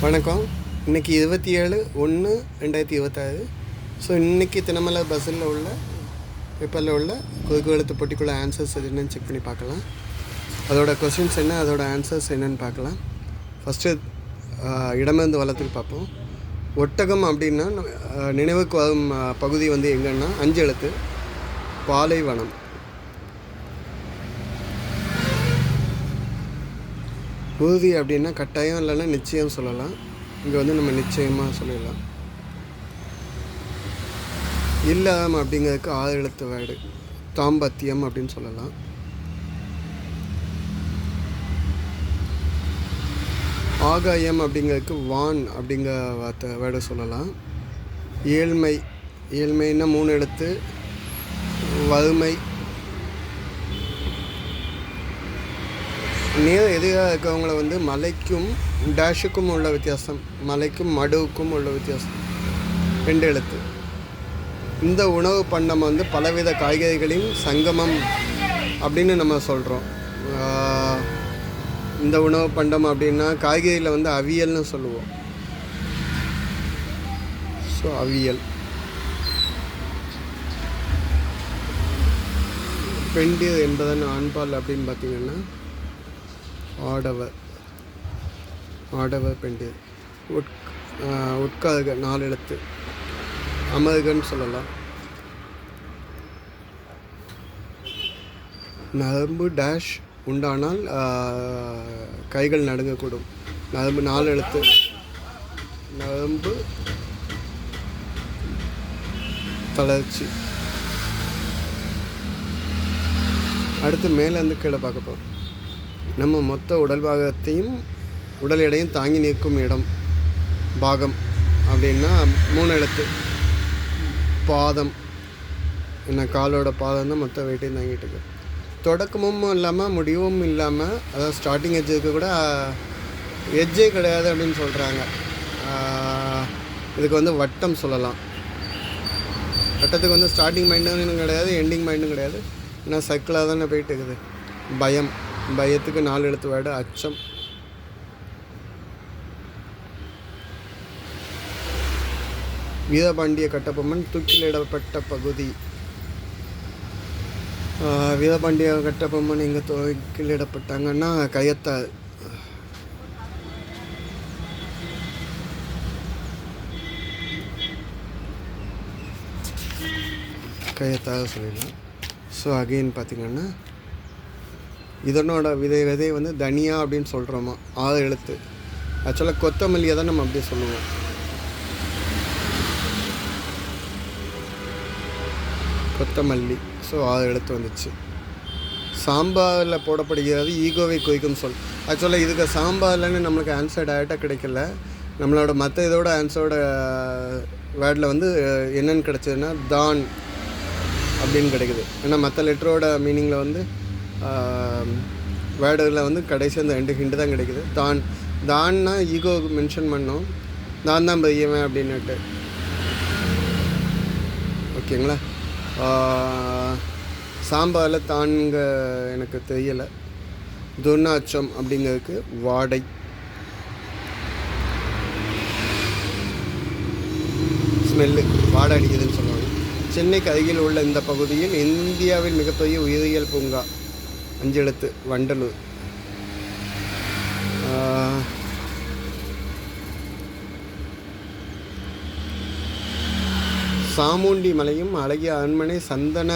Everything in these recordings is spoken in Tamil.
வணக்கம். இன்னைக்கு இருபத்தி ஏழு ஒன்று ரெண்டாயிரத்தி இருபத்தாறு. ஸோ இன்றைக்கி தினமலை பஸ்ஸில் உள்ள பேப்பரில் உள்ள குறுக்கு எழுத்து போட்டிக்குள்ள ஆன்சர்ஸ் என்னென்னு செக் பண்ணி பார்க்கலாம். அதோட கொஸ்டின்ஸ் என்ன அதோட ஆன்சர்ஸ் என்னென்னு பார்க்கலாம். ஃபஸ்ட்டு இடமிருந்து வளத்துக்கு பார்ப்போம். ஒட்டகம் அப்படின்னா நினைவுக்கு வரும் பகுதி வந்து எங்கன்னா அஞ்சு எழுத்து பாலைவனம். உறுதி அப்படின்னா கட்டாயம் இல்லைன்னா நிச்சயம் சொல்லலாம். இங்கே வந்து நம்ம நிச்சயமாக சொல்லிடலாம். இல்லாம அப்படிங்கிறதுக்கு ஆறு எழுத்து வேர்டு தாம்பத்தியம் அப்படின்னு சொல்லலாம். ஆகாயம் அப்படிங்கிறதுக்கு வான் அப்படிங்கிற வார்த்தை வேர்டு சொல்லலாம். ஏழ்மை ஏழ்மைன்னா மூணு எழுத்து. வறுமை நீர் எதிராக இருக்கவங்கள வந்து மலைக்கும் டேஷுக்கும் உள்ள வித்தியாசம் மலைக்கும் மடுவுக்கும் உள்ள வித்தியாசம். ரெண்டு எழுத்து. இந்த உணவு பண்டம் வந்து பலவித காய்கறிகளின் சங்கமம் அப்படின்னு நம்ம சொல்கிறோம் இந்த உணவு பண்டம் அப்படின்னா காய்கறியில் வந்து அவியல்னு சொல்லுவோம். ஸோ அவியல். பெண்டிர் என்பதன் ஆண்பால் அப்படின்னு பார்த்தீங்கன்னா ஆடவர். ஆடவர் பெண்டு உட் உட்காருக நாலு எழுத்து. அமருகன்னு சொல்லலாம். நரம்பு டேஷ் உண்டானால் கைகள் நடுங்கக்கூடும். நரம்பு நாலு எழுத்து. நரம்பு தளர்ச்சி. அடுத்து மேலேருந்து கீழே பார்க்க போகிறோம் நம்ம மொத்த உடல் பாகத்தையும் உடல் எடையும் தாங்கி நிற்கும் இடம் பாகம் அப்படின்னா மூணு எழுத்து. பாதம். என்ன காலோட பாதம் தான் மொத்த வெயிட்டையும் தாங்கிட்டு இருக்கு. தொடக்கமும் இல்லாமல் முடிவும் இல்லாமல் அதாவது ஸ்டார்டிங் எஜ்ஜுக்கு கூட எஜ்ஜே கிடையாது அப்படின்னு சொல்கிறாங்க இதுக்கு வந்து வட்டம் சொல்லலாம். வட்டத்துக்கு வந்து ஸ்டார்டிங் மைண்டும் கிடையாது எண்டிங் மைண்டும் கிடையாது. ஏன்னா சர்க்கிளாக தானே போயிட்டு இருக்குது. பயம். பயத்துக்கு நாலு எழுத்து வேர்டு அச்சம். வீரபாண்டிய கட்டபொம்மன் தூக்கிலிடப்பட்ட பகுதி. வீரபாண்டிய கட்டபொம்மன் எங்கே தூக்கிலிடப்பட்டாங்கன்னா கயத்தார் கயத்தாக சொல்லிடலாம். ஸோ அகெயின் பார்த்திங்கன்னா இதனோட விதை விதை வந்து தனியா அப்படின்னு சொல்கிறோமா ஆறு எழுத்து ஆக்சுவலாக கொத்தமல்லியை தான் நம்ம அப்படியே சொல்லுவோம். கொத்தமல்லி ஸோ ஆறு எழுத்து வந்துச்சு. சாம்பாரில் போடப்படுகிறது ஈகோவை குவிக்கும் சொல். ஆக்சுவலாக இதுக்கு சாம்பார்லன்னு நம்மளுக்கு ஆன்சர் டேரெக்டாக கிடைக்கல. நம்மளோட மற்ற இதோட ஆன்சரோட வேர்டில் uh, வந்து என்னென்னு என்னன்னு கிடைச்சதுன்னா தான் அப்படின்னு கிடைக்குது. ஏன்னா மற்ற லெட்டரோட மீனிங்கில் வந்து வேர்டில் வந்து கடைசி அந்த ரெண்டு ஹிண்டு தான் கிடைக்குது. தான் தான்னா ஈகோ மென்ஷன் பண்ணோம். நான் தான் பெரியவன் அப்படின்னுட்டு. ஓகேங்களா? சாம்பாரில் தான்ங்க எனக்கு தெரியலை. துர்நாச்சம் அப்படிங்கிறதுக்கு வாடை. ஸ்மெல்லு வாடை அடிக்குதுன்னு சொல்லுவாங்க. சென்னைக்கு அருகில் உள்ள இந்த பகுதியில் இந்தியாவின் மிகப்பெரிய உயிரியல் பூங்கா. அஞ்சு எழுத்து வண்டலூர் சாமுண்டி மலையும் அழகிய அரண்மனை சந்தன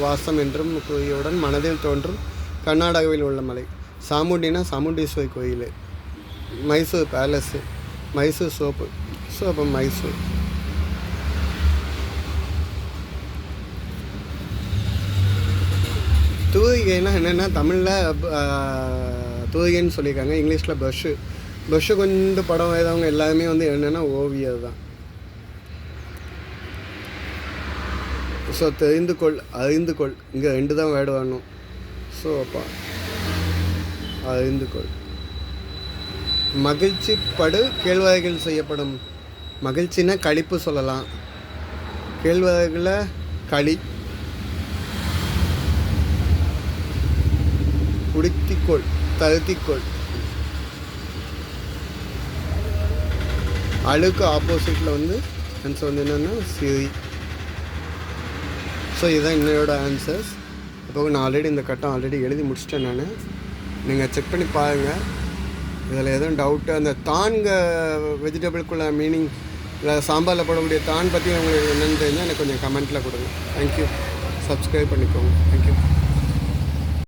வாசம் என்றும் கூறியவுடன் மனதில் தோன்றும் கர்நாடகாவில் உள்ள மலை. சாமுண்டினா சாமுண்டீஸ்வரி கோயில். Mysore palace. Mysore soap. So Mysore. தூரிகைனா என்னென்னா தமிழில் தூரிகைன்னு சொல்லியிருக்காங்க. இங்கிலீஷில் பஷ்ஷு ப்ரஷ்ஷு கொண்டு படம் வரைதவங்க எல்லாருமே வந்து என்னென்னா ஓவியர் தான். ஸோ தெரிந்து கொள் அறிந்து கொள் இங்கே ரெண்டு தான் வேர்டு வரணும். ஸோ அப்பா அறிந்து கொள் மகிழ்ச்சி படு கேழ்வகைகள் செய்யப்படும். மகிழ்ச்சினா கழிப்பு சொல்லலாம். கேழ்வகைகளில் களி உடுத்திக்கொள் தழுத்திக்கொள். அழுக்கு ஆப்போசிட்டில் வந்து ஆன்சர் வந்து என்னென்னா சிரி ஸோ இதுதான் என்னோடய ஆன்சர்ஸ் இப்போ நான் ஆல்ரெடி இந்த கட்டம் ஆல்ரெடி எழுதி முடிச்சிட்டேன் நான். நீங்கள் செக் பண்ணி பாருங்கள் இதில் எதுவும் டவுட்டு அந்த தான்க வெஜிடபிள்குள்ள மீனிங் இல்லை சாம்பாரில் போடக்கூடிய தான் பற்றி உங்களுக்கு என்னென்னு தெரிஞ்சால் எனக்கு கொஞ்சம் கமெண்ட்டில் கொடுங்க. தேங்க்யூ சப்ஸ்கிரைப் பண்ணிக்கோங்க. தேங்க்யூ